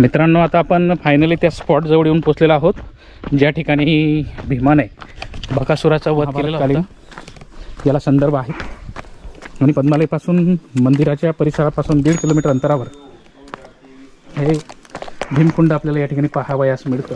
मित्रांनो आता आपण फायनली त्या स्पॉटजवळ येऊन पोचलेलो आहोत. ज्या ठिकाणी भीमाने बकासुराचा वध केलेला होता. याला संदर्भ आहे. आणि पद्मालयपासून मंदिराच्या परिसरापासून दीड किलोमीटर अंतरावर हे भीमकुंड आपल्याला या ठिकाणी पाहावयास मिळतं.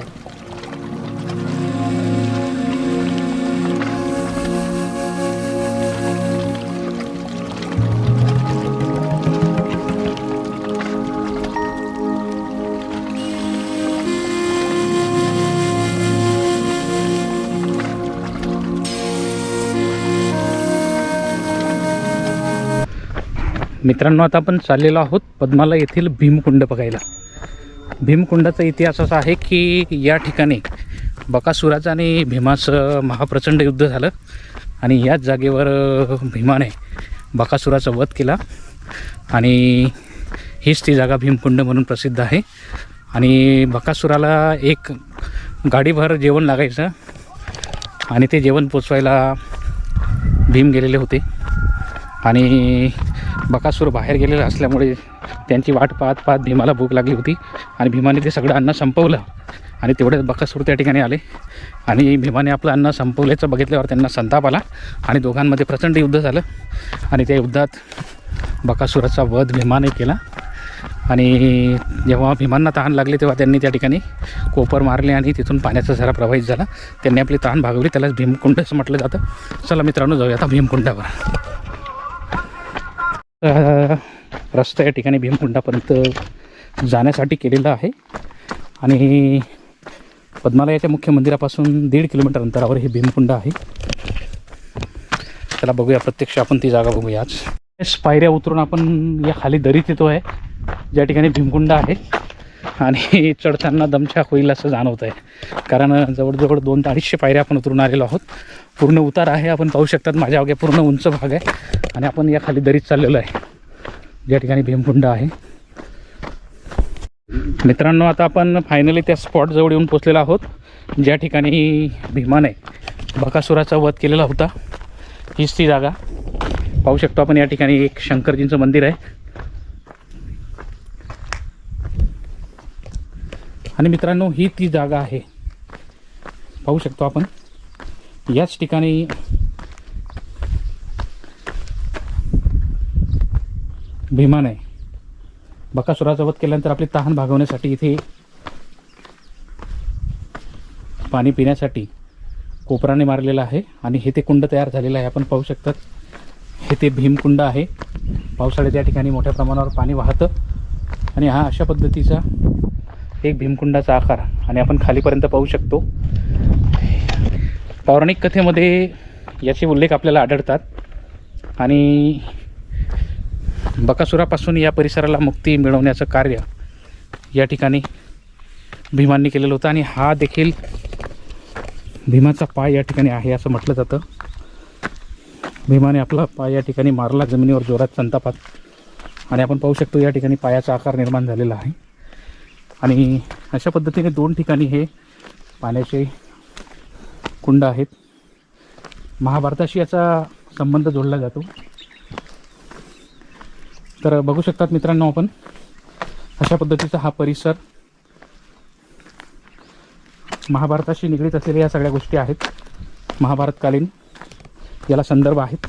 मित्रांनो आता आपण चाललेलो आहोत पद्माला येथील भीमकुंड बघायला. भीमकुंडाचा इतिहास असा आहे की या ठिकाणी बकासुराचं आणि भीमाचं महाप्रचंड युद्ध झालं आणि याच जागेवर भीमाने बकासुराचा वध केला. आणि हीच ती जागा भीमकुंड म्हणून प्रसिद्ध आहे. आणि बकासुराला एक गाडीभर जेवण लागायचं आणि ते जेवण पोचवायला भीम गेलेले होते. आणि बकासूर बाहेर गेलेला असल्यामुळे त्यांची वाट पाहत पाहत भीमाला भूक लागली होती आणि भीमाने ते सगळं अन्न संपवलं. आणि तेवढ्यात बकासूर त्या ठिकाणी आले. आणि भीमाने आपलं अन्न संपवल्याचं बघितल्यावर त्यांना संताप आला आणि दोघांमध्ये प्रचंड युद्ध झालं. आणि त्या युद्धात बकासुराचा वध भीमाने केला. आणि जेव्हा भीमांना तहान लागली तेव्हा त्यांनी त्या ठिकाणी कोपर मारले आणि तिथून पाण्याचा झरा प्रवाहित झाला. त्यांनी आपली तहान भागवली. त्यालाच भीमकुंड असं म्हटलं जातं. चला मित्रांनो जाऊया आता भीमकुंडावर. रस्ता या ठिकाणी भीमकुंडापर्यंत जाण्यासाठी केलेला आहे. आणि पद्मालयाच्या मुख्य मंदिरापासून दीड किलोमीटर अंतरावर हे भीमकुंड आहे. त्याला बघूया प्रत्यक्ष आपण ती जागा बघूया आज. पायऱ्या उतरून आपण या खाली दरीत येतो आहे ज्या ठिकाणी भीमकुंड आहे. आणि चढताना दमछाक होईल असं जाणवत आहे कारण जवळजवळ दोन ते अडीचशे पायऱ्या आपण उतरून आलेलो आहोत. पूर्ण उतार आहे आपण पाहू शकतात. माझ्या अवघ्या पूर्ण उंच भाग आहे. आणि आपण या खाली दरीत चाललेलो आहे. ज्या ठिकाणी भीमकुंड आहे. मित्रांनो आता आपण फायनली त्या स्पॉटजवळ येऊन पोचलेलो आहोत ज्या ठिकाणी भीमाने बकासुराचा वध केलेला होता. हीच ती जागा. पाहू शकतो आपण या ठिकाणी एक शंकरजींचं मंदिर आहे. आणि मित्रांनो ही ती जागा आहे. पाहू शकतो आपण. याच ठिकाणी भीमाने बकासुराचा वध केल्यानंतर आपली तहान भागवण्यासाठी इथे पाणी पिण्यासाठी कोपराने मारलेलं आहे आणि हे ते कुंड तयार झालेलं आहे. आपण पाहू शकतात हे ते भीमकुंड आहे. पावसाळ्यात या ठिकाणी मोठ्या प्रमाणावर पाणी वाहतं आणि हा अशा पद्धतीचा एक भीमकुंडाचा आकार आणि आपण खालीपर्यंत पाहू शकतो. पौराणिक कथेमध्ये याचे उल्लेख आपल्याला आढळतात आणि बकासुरापासून या परिसराला मुक्ती मिळवण्याचं कार्य या ठिकाणी भीमांनी केलेलं होतं आणि हा देखील भीमाचा पाय या ठिकाणी आहे असं म्हटलं जातं. भीमाने आपला पाय या ठिकाणी मारला जमिनीवर जोरात संतापात. आणि आपण पाहू शकतो या ठिकाणी पायाचा आकार निर्माण झालेला आहे. आणि अशा पद्धतीने दोन ठिकाणी हे पाण्याचे कुंड आहेत. महाभारताशी याचा संबंध जोडला जातो. तर बघू शकतात मित्रांनो आपण. अशा पद्धतीचा हा परिसर महाभारताशी निगडीत असलेल्या या सगळ्या गोष्टी आहेत. महाभारतकालीन याला संदर्भ आहेत.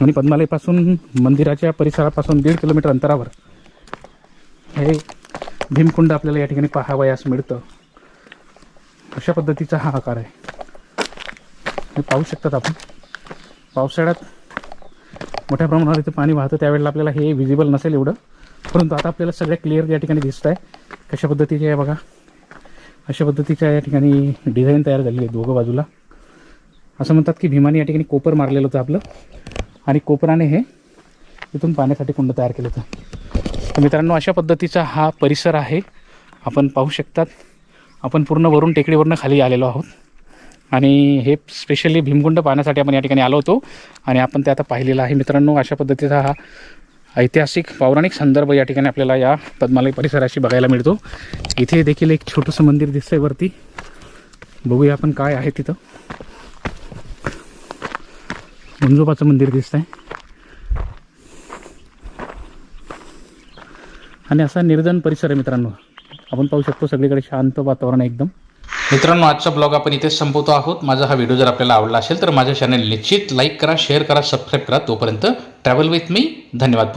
आणि पद्मालयपासून मंदिराच्या परिसरापासून दीड किलोमीटर अंतरावर हे भीमकुंड आपल्याला या ठिकाणी पाहावयास मिळतं. अशा पद्धतीचा हा आकार आहे. हे पाहू शकतात आपण. पावसाळ्यात मोठ्या प्रमाणावर इथे पाणी वाहतं त्यावेळेला आपल्याला हे विजिबल नसेल एवढं. परंतु आता आपल्याला सगळ्या क्लिअर या ठिकाणी दिसत आहे कशा पद्धतीचे आहे बघा. अशा पद्धतीच्या या ठिकाणी डिझाईन तयार झालेली आहे दोघं बाजूला. असं म्हणतात की भीमाने या ठिकाणी कोपर मारलेलं होतं आपलं. आणि कोपराने हे इथून पाण्यासाठी कुंड तयार केलं होतं. तर मित्रांनो अशा पद्धतीचा हा परिसर आहे. आपण पाहू शकतात. आपण पूर्ण वरून टेकडीवरनं खाली आलेलो आहोत. आणि हे स्पेशली भीमकुंड पाहण्यासाठी आपण या ठिकाणी आलो होतो. आणि आपण ते आता पाहिलेलं आहे. मित्रांनो अशा पद्धतीचा हा ऐतिहासिक पौराणिक संदर्भ या ठिकाणी आपल्याला या पद्मालय परिसराशी बघायला मिळतो. इथे देखील एक छोटंसं मंदिर दिसतंय वरती. बघूया आपण काय आहे तिथं. मुंजोबाचं मंदिर दिसतंय. आणि असा निर्धन परिसर आहे मित्रांनो. आपण पाहू शकतो सगळीकडे शांत वातावरण एकदम. मित्रांनो आजचा ब्लॉग आपण इथे संपवतो आहोत. माझा हा व्हिडिओ जर आपल्याला आवडला असेल तर माझ्या चॅनल निश्चित लाईक करा शेअर करा सबस्क्राईब करा. तोपर्यंत ट्रॅव्हल विथ मी धन्यवाद. पुन्हा